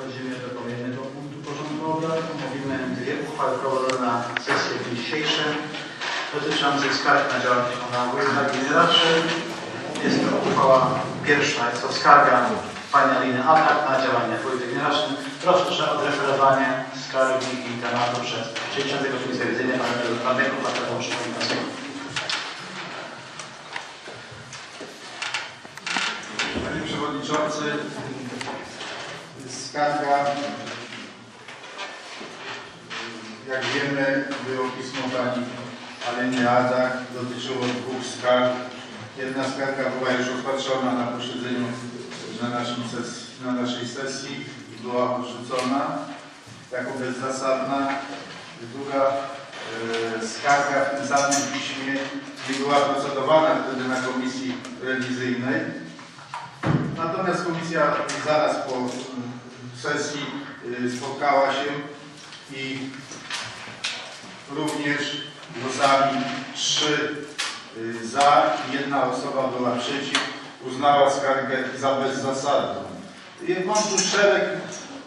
Przechodzimy do kolejnego punktu porządku obrad. Omówimy dwie uchwały prowadzone na dniu dzisiejszym dotyczących skarg na działalność pana wójta gminy Raczy. Jest to uchwała pierwsza, jest to skarga pani Aliny Atak na działanie wójta gminy Raczy. Proszę o zreferowanie skargi i tematu przez przewodniczącego Komisji Rewizyjnej pana radnego Mateusza Konikowskiego. Panie Przewodniczący, skarga, jak wiemy, było pismo Pani Aleny Adak, dotyczyło dwóch skarg. Jedna skarga była już rozpatrzona na posiedzeniu na, naszym na naszej sesji i była odrzucona jako bezzasadna. Druga e, skarga w tym samym piśmie nie była procedowana wtedy na komisji rewizyjnej. Natomiast komisja zaraz po sesji y, spotkała się i również głosami trzy y, za, jedna osoba była przeciw, uznała skargę za bezzasadną. Mam tu szereg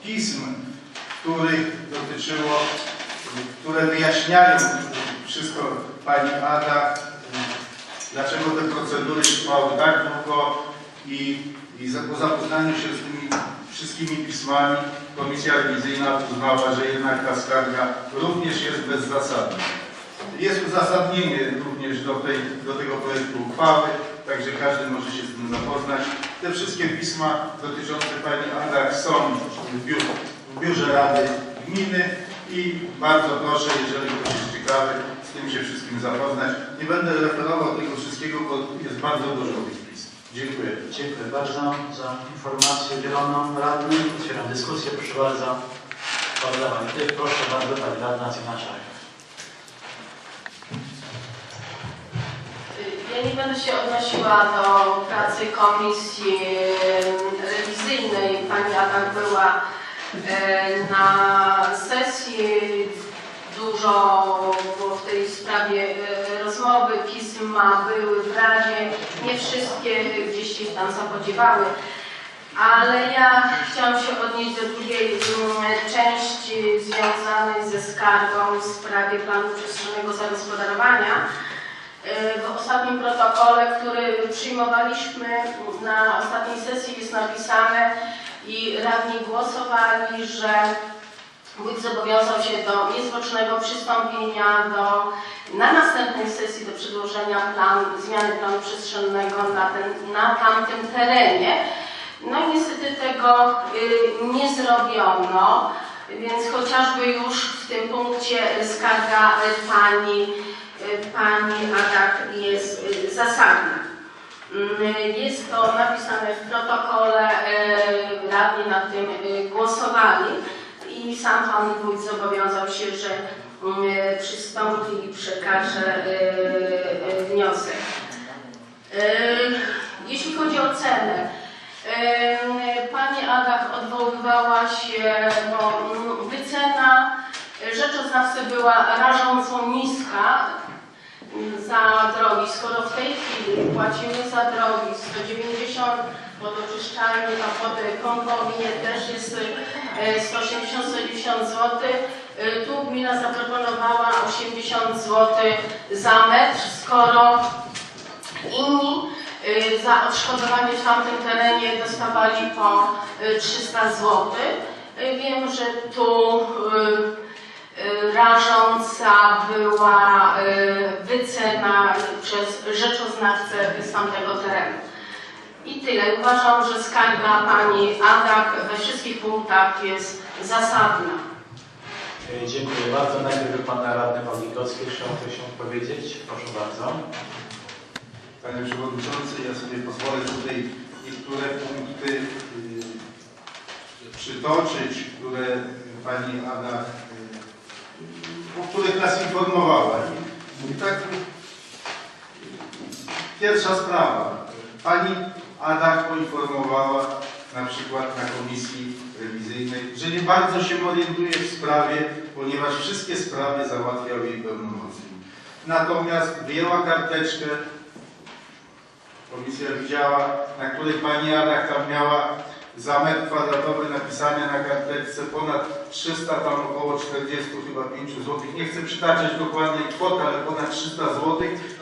pism, których dotyczyło, y, które wyjaśniają wszystko Pani Ada, dlaczego te procedury trwały tak długo i, i po zapoznaniu się z tymi wszystkimi pismami Komisja Rewizyjna uznała, że jednak ta skarga również jest bezzasadna. Jest uzasadnienie również do, tej, do tego projektu uchwały, także każdy może się z tym zapoznać. Te wszystkie pisma dotyczące Pani Adak są w, biur, w Biurze Rady Gminy i bardzo proszę, jeżeli ktoś jest ciekawy, z tym się wszystkim zapoznać. Nie będę referował tego wszystkiego, bo jest bardzo dużo tych pism. Dziękuję. Dziękuję bardzo za informację udzieloną radnym. Otwieram dyskusję. Proszę bardzo oddawanie tych. Proszę bardzo, pani radna Cena Czarek. Ja nie będę się odnosiła do pracy komisji rewizyjnej. Pani Adam była na sesji. Dużo w tej sprawie e, rozmowy, pisma były w Radzie. Nie wszystkie gdzieś się tam zapodziewały. Ale ja chciałam się odnieść do drugiej mm, części związanej ze skargą w sprawie planu przestrzennego zagospodarowania. E, W ostatnim protokole, który przyjmowaliśmy na ostatniej sesji jest napisane i radni głosowali, że wójt zobowiązał się do niezwłocznego przystąpienia do, na następnej sesji do przedłożenia plan, zmiany planu przestrzennego na, ten, na tamtym terenie. No i niestety tego y, nie zrobiono, więc chociażby już w tym punkcie skarga pani y, pani Adak jest y, zasadna. Mm, Jest to napisane w protokole, y, radni nad tym głosowali i sam pan wójt zobowiązał się, że y, przystąpi i przekaże y, y, wniosek. Jeśli chodzi o cenę, pani Adak odwoływała się, bo mm, wycena rzeczoznawcy była rażąco niska za drogi. Skoro w tej chwili płacimy za drogi 190, wodoczyszczalnie, a wody pompowie też jest e, 180-190 zł. E, Tu gmina zaproponowała 80 zł za metr, skoro inni y, za odszkodowanie w tamtym terenie dostawali po y, 300 zł. Wiem, że tu rażąca była y, wycena przez rzeczoznawcę z tamtego terenu. I tyle. Uważam, że skarga pani Adak we wszystkich punktach jest zasadna. E, Dziękuję bardzo. Najpierw pan radny Pawlikowski chciał coś powiedzieć. Proszę bardzo. Panie Przewodniczący, ja sobie pozwolę tutaj niektóre punkty y, przytoczyć, które Pani Ada, y, o których nas informowała. I, tak, pierwsza sprawa. Pani Ada poinformowała na przykład na komisji rewizyjnej, że nie bardzo się orientuje w sprawie, ponieważ wszystkie sprawy załatwiał jej pełnomocnik. Natomiast wyjęła karteczkę, komisja widziała, na której pani Adak tam miała za metr kwadratowy napisane na karteczce ponad 300, tam około 40 chyba 5 zł. Nie chcę przytaczać dokładnej kwoty, ale ponad 300 zł.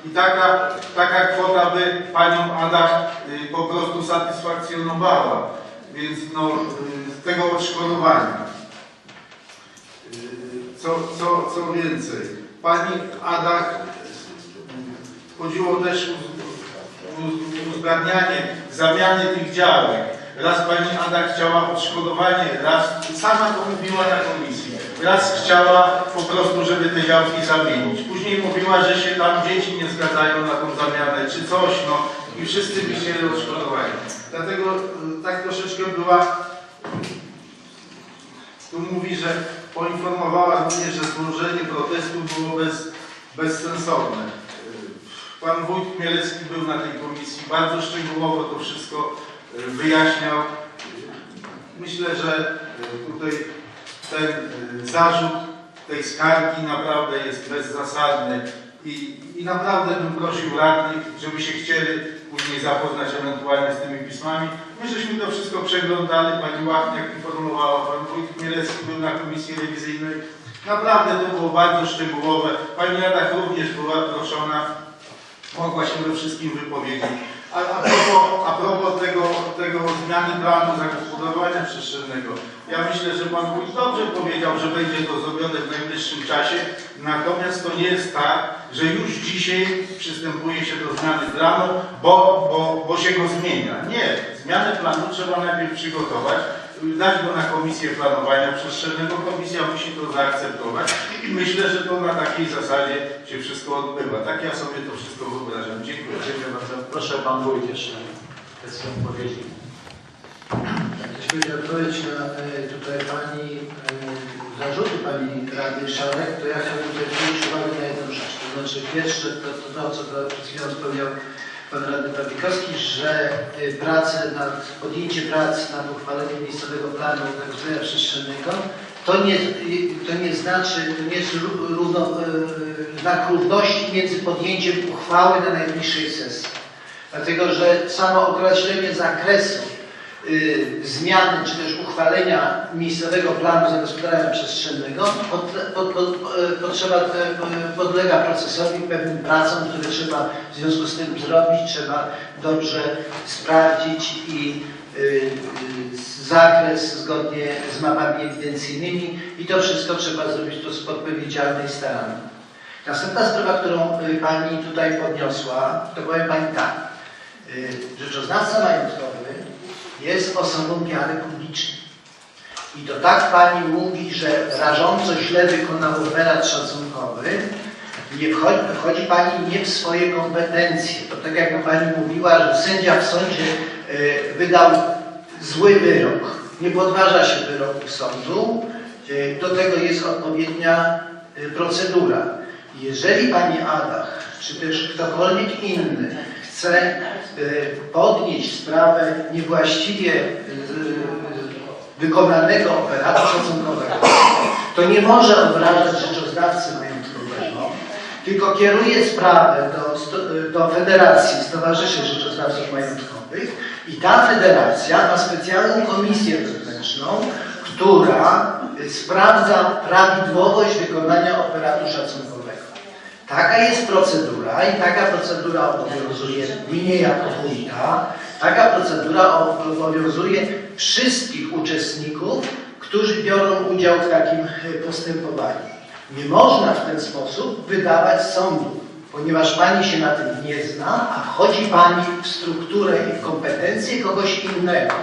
I taka, taka kwota by Panią Ada y, po prostu satysfakcjonowała. Więc no, y, z tego odszkodowania. Y, Co, co, co więcej, Pani Ada chodziło też o uz- uzgadnianie zamiany tych działek. Raz pani Ada chciała odszkodowanie, raz sama to mówiła na komisji. Raz chciała po prostu, żeby te działki zamienić. Później mówiła, że się tam dzieci nie zgadzają na tą zamianę, czy coś, no i wszyscy by chcieli odszkodowanie. Dlatego y, tak troszeczkę była tu mówi, że poinformowała również, że złożenie protestu było bez, bezsensowne. Yy, Pan wójt Chmielecki był na tej komisji, bardzo szczegółowo to wszystko wyjaśniał. Myślę, że yy, tutaj ten yy, zarzut tej skargi naprawdę jest bezzasadny i, i naprawdę bym prosił radnych, żeby się chcieli później zapoznać ewentualnie z tymi pismami. My żeśmy to wszystko przeglądali, pani Łachniak informowała, pan wójt Chmielewski był na komisji rewizyjnej. Naprawdę to było bardzo szczegółowe. Pani Jadach również była proszona, mogła się we wszystkim wypowiedzieć. A, a, propos, a propos tego, tego zmiany planu zagospodarowania przestrzennego, ja myślę, że Pan Wójt dobrze powiedział, że będzie to zrobione w najbliższym czasie, natomiast to nie jest tak, że już dzisiaj przystępuje się do zmiany planu, bo, bo, bo się go zmienia. Nie, zmianę planu trzeba najpierw przygotować, dać go na komisję planowania przestrzennego, komisja musi to zaakceptować i myślę, że to na takiej zasadzie się wszystko odbywa. Tak ja sobie to wszystko wyobrażam. Dziękuję. Dziękuję bardzo. Proszę Pan Wójt jeszcze kwestię odpowiedzi. Jeśli chodzi o odpowiedź na e, tutaj Pani e, zarzuty Pani Rady Szarek, to ja chciałbym tutaj zwrócić uwagę na jedną rzecz. To znaczy pierwsze, to, to, to co to przed chwilą wspomniał Pan Radny Pawlikowski, że e, prace nad, podjęcie prac nad uchwaleniem miejscowego planu zagospodarowania przestrzennego to nie, to nie znaczy, to nie jest ró- równo, e, znak równości między podjęciem uchwały na najbliższej sesji. Dlatego, że samo określenie zakresu y, zmiany czy też uchwalenia miejscowego planu zagospodarowania przestrzennego pod, pod, pod, e, potrzeba, e, podlega procesowi pewnym pracom, które trzeba w związku z tym zrobić, trzeba dobrze sprawdzić i y, y, zakres zgodnie z mapami ewidencyjnymi i to wszystko trzeba zrobić w sposób odpowiedzialny i starany. Następna sprawa, którą y, Pani tutaj podniosła, to powiem Pani tak. Y, Rzeczoznawca majątkowy jest osobą miary publicznej. I to tak Pani mówi, że rażąco źle wykonał operat szacunkowy, nie wchodzi, wchodzi Pani nie w swoje kompetencje. To tak jakby Pani mówiła, że sędzia w sądzie y, wydał zły wyrok. Nie podważa się wyroku sądu. Y, Do tego jest odpowiednia y, procedura. Jeżeli Pani Adach, czy też ktokolwiek inny chce y, podnieść sprawę niewłaściwie y, wykonanego operatu szacunkowego, to nie może obrażać rzeczoznawcy majątkowego, tylko kieruje sprawę do, sto- do Federacji Stowarzyszeń Rzeczoznawców Majątkowych i ta federacja ma specjalną komisję wewnętrzną, która y, sprawdza prawidłowość wykonania operatu szacunkowego. Taka jest procedura i taka procedura obowiązuje mnie jako wójta, taka procedura obowiązuje wszystkich uczestników, którzy biorą udział w takim e, postępowaniu. Nie można w ten sposób wydawać sądu, ponieważ Pani się na tym nie zna, a wchodzi Pani w strukturę i w kompetencje kogoś innego,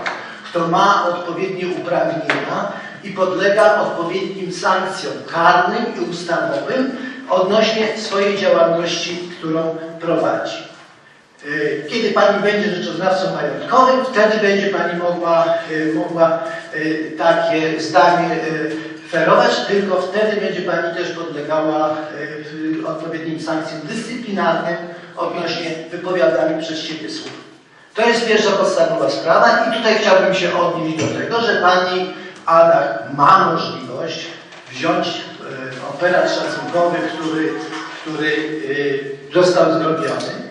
kto ma odpowiednie uprawnienia i podlega odpowiednim sankcjom karnym i ustawowym odnośnie swojej działalności, którą prowadzi. Y, Kiedy Pani będzie rzeczoznawcą majątkowym, wtedy będzie Pani mogła, y, mogła y, takie zdanie ferować, tylko wtedy będzie Pani też podlegała odpowiednim sankcjom dyscyplinarnym odnośnie wypowiadanych przez siebie słów. To jest pierwsza podstawowa sprawa i tutaj chciałbym się odnieść do tego, że Pani Ada ma możliwość wziąć operat szacunkowy, który, który e, został zrobiony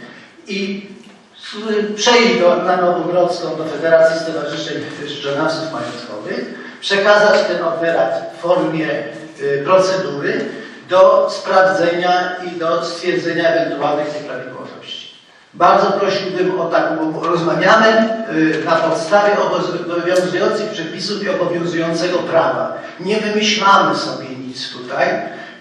i przejść do, na Nowogrodzką, do Federacji Stowarzyszeń Życzonawców Majątkowych, przekazać ten operat w formie y, procedury do sprawdzenia i do stwierdzenia ewentualnych nieprawidłowości. Bardzo prosiłbym o taką, rozmawiamy y, na podstawie obowiązujących przepisów i obowiązującego prawa. Nie wymyślamy sobie nic tutaj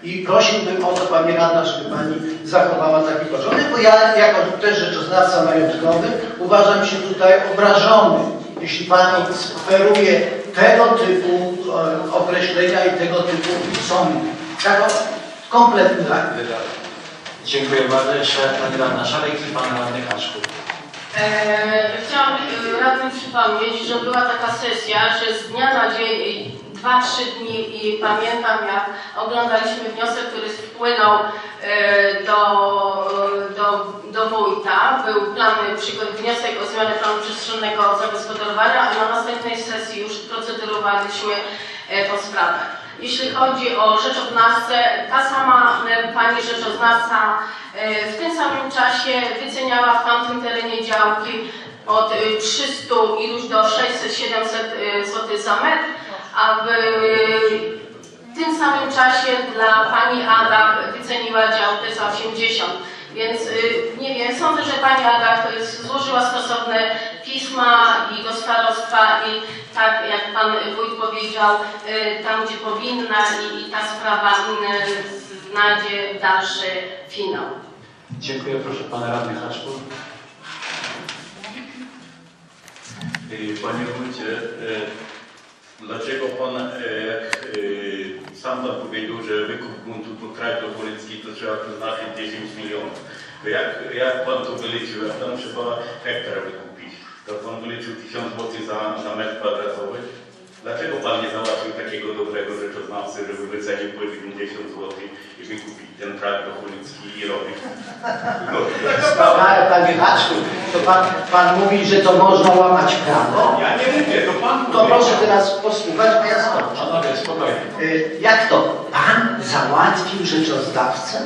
i prosiłbym o to Pani Radna, żeby Pani zachowała taki porządek, bo ja jako też rzeczoznawca majątkowy uważam się tutaj obrażony, jeśli Pani sugeruje tego typu e, określenia i tego typu sądy. Tak o- kompletny brak. Dziękuję bardzo. Jeszcze Pani Radna Szalek i Pan Radny Kaszku. Eee, Chciałam e, radnym przypomnieć, że była taka sesja, że z dnia na dzień, 2-3 dni i pamiętam jak oglądaliśmy wniosek, który wpłynął e, do, do, do wójta. Był plan, wniosek o zmianę planu przestrzennego zagospodarowania, a na następnej sesji już procedurowaliśmy e, po sprawach. Jeśli chodzi o rzeczoznawcę, ta sama e, pani rzeczoznawca w tym samym czasie wyceniała w tamtym terenie działki od e, 300 iluś do 600-700 zł za metr, a w tym samym czasie dla pani Ada wyceniła działkę za 80. Więc y, nie wiem, sądzę, że pani Ada y, złożyła stosowne pisma i do starostwa i tak jak pan wójt powiedział, y, tam gdzie powinna i, i ta sprawa znajdzie dalszy finał. Dziękuję. Proszę Pana Radny Kaszku. Y, Panie wójcie, dlaczego pan, y, jak y, sam pan powiedział, że wykup gruntu po kraj Policki to trzeba przeznaczyć 10 milionów. Jak, jak pan to wyliczył? Jak tam trzeba hektar wykupić? To pan wyliczył 1000 zł za, za metr kwadratowy? Dlaczego pan nie załatwił takiego dobrego rzeczoznawcy, żeby wycenił po 90 zł i wykupić ten trakt Policki i robić? No. Panie, Haczku, to pan, pan mówi, że to można łamać prawo? Ja nie mówię, to pan To powiedział. proszę teraz posłuchać, a ja skończę. Panowie, spokojnie. Y, Jak to? Pan załatwił rzeczoznawcę?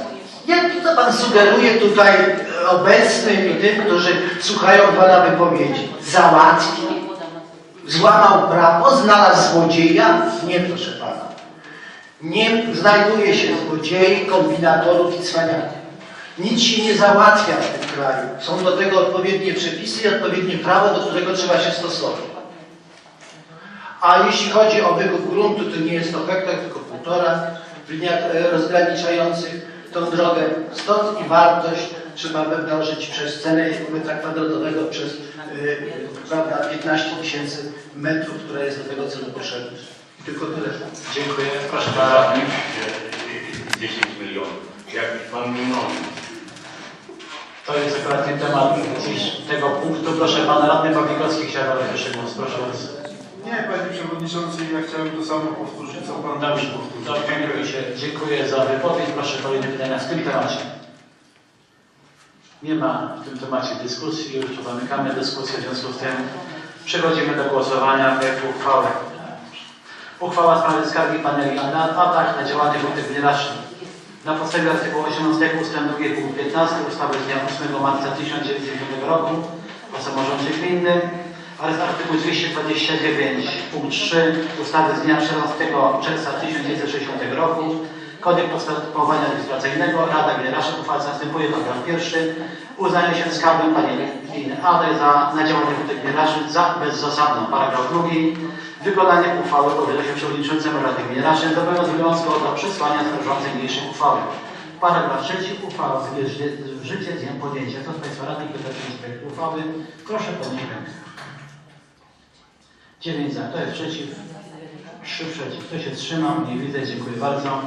Jak to pan sugeruje tutaj e, obecnym i tym, którzy słuchają pana wypowiedzi? Załatwił? Złamał prawo? Znalazł złodzieja? Nie, proszę pana. Nie znajduje się złodziei, kombinatorów i cwaniaków. Nic się nie załatwia w tym kraju. Są do tego odpowiednie przepisy i odpowiednie prawo, do którego trzeba się stosować. A jeśli chodzi o wykup gruntu, to nie jest to hektar, tylko półtora w liniach e, rozgraniczających tą drogę. Stąd i wartość trzeba mnożyć przez cenę metra kwadratowego przez e, prawda, 15 tysięcy metrów, która jest do tego celu potrzebna. Tylko tyle. Dziękuję. Proszę Pana Radny. 10 milionów. Jak pan mi mówi? To jest akurat nie temat dziś tego punktu. Proszę Pana Radny Pawlikowski chciał jeszcze głos. Proszę bardzo. Nie, Panie Przewodniczący, ja chciałem to samo powtórzyć, co Pan Dobrze, powtórzył. dobrze, Wójcie, dziękuję za wypowiedź. Proszę kolejne pytania w tym temacie. Nie ma w tym temacie dyskusji, już zamykamy dyskusję, w związku z tym przechodzimy do głosowania projektu uchwały. Uchwała w sprawie skargi paneli na atak na działanie Wójtek Gnieraczny. Na podstawie artykułu 18 ust. 2 punkt 15 ustawy z dnia 8 marca 1990 roku o samorządzie gminnym oraz artykuł 229 punkt 3 ustawy z dnia 14 czerwca 1960 roku Kodeks postępowania administracyjnego Rada Generalna uchwała następuje paragraf pierwszy uznaje się skargę pani gminy Ady za na działanie Wójtek Gnieraczny za bezzasadną. Paragraf drugi Wykonanie uchwały powierza się przewodniczącemu Rady Gminnej zobowiązując go do przesłania zarządzeń niniejszej uchwały. Paragraf trzeci. Uchwała wejdzie w życie z dniem podjęcia. Kto z Państwa radnych pyta się projekt uchwały? Proszę podnieść rękę. 9 za. Kto jest przeciw? 3 przeciw. Kto się wstrzymał? Nie widzę. Dziękuję bardzo.